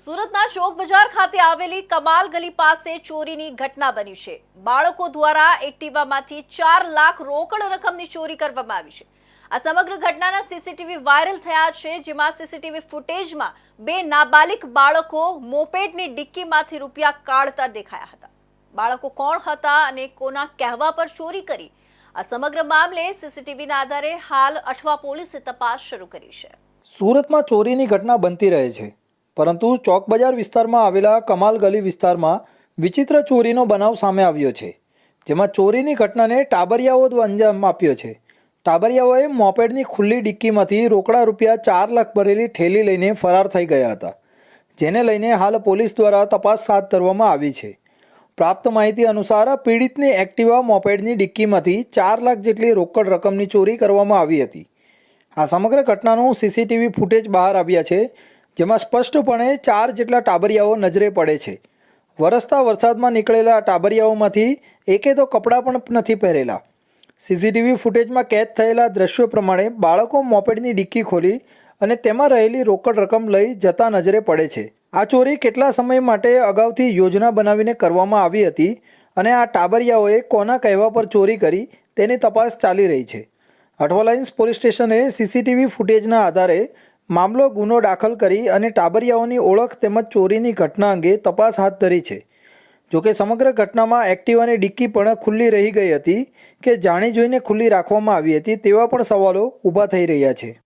સુરતના ચોક બજાર ખાતે આવેલી કમાલ ગલી પાસે ચોરીની ઘટના બની છે. બાળકો દ્વારા એક્ટિવામાંથી ચાર લાખ રોકડ રકમની ચોરી કરવામાં આવી છે. આ સમગ્ર ઘટનાના સીસીટીવી વાયરલ થયા છે, જેમાં સીસીટીવી ફૂટેજમાં બે નાબાલિક બાળકો મોપેડની ડિક્કીમાંથી રૂપિયા કાઢતા દેખાયા હતા. બાળકો કોણ હતા અને કોના કહેવા પર ચોરી કરી? આ સમગ્ર મામલે સીસીટીવીના આધારે હાલ અઠવા પોલીસે તપાસ શરૂ કરી છે. સુરતમાં ચોરીની ઘટના બનતી રહે છે. પરંતુ ચોક બજાર વિસ્તારમાં આવેલા કમાલ ગલી વિસ્તારમાં વિચિત્ર ચોરીનો બનાવ સામે આવ્યો છે, જેમાં ચોરીની ઘટનાને ટાબરિયાઓ અંજામ આપ્યો છે. ટાબરિયાઓએ મોપેડની ખુલ્લી ડિક્કીમાંથી રોકડા રૂપિયા ચાર લાખ ભરેલી ઠેલી લઈને ફરાર થઈ ગયા હતા, જેને લઈને હાલ પોલીસ દ્વારા તપાસ હાથ ધરવામાં આવી છે. પ્રાપ્ત માહિતી અનુસાર પીડિતની એક્ટિવા મોપેડની ડિક્કીમાંથી ચાર લાખ જેટલી રોકડ રકમની ચોરી કરવામાં આવી હતી. આ સમગ્ર ઘટનાનું સીસીટીવી ફૂટેજ બહાર આવ્યા છે જેમાં સ્પષ્ટપણે ચાર જેટલા ટાબરિયાઓ નજરે પડે છે. વરસતા વરસાદમાં નીકળેલા ટાબરિયાઓમાંથી એકે તો કપડાં પણ નથી પહેરેલા. સીસીટીવી ફૂટેજમાં કેદ થયેલા દ્રશ્યો પ્રમાણે બાળકો મોપેડની ડિક્કી ખોલી અને તેમાં રહેલી રોકડ રકમ લઈ જતા નજરે પડે છે. આ ચોરી કેટલા સમય માટે અગાઉથી યોજના બનાવીને કરવામાં આવી હતી અને આ ટાબરિયાઓએ કોના કહેવા પર ચોરી કરી તેની તપાસ ચાલી રહી છે. અઠવાલાઇન્સ પોલીસ સ્ટેશને સીસીટીવી ફૂટેજના આધારે મામલો ગુનો દાખલ કરી અને ટાબરિયાઓની ઓળખ તેમજ ચોરીની ઘટના અંગે તપાસ હાથ ધરી છે. જોકે સમગ્ર ઘટનામાં એક્ટિવાની ડિક્કી પણ ખુલ્લી રહી ગઈ હતી કે જાણી જોઈને ખુલ્લી રાખવામાં આવી હતી તેવા પણ સવાલો ઊભા થઈ રહ્યા છે.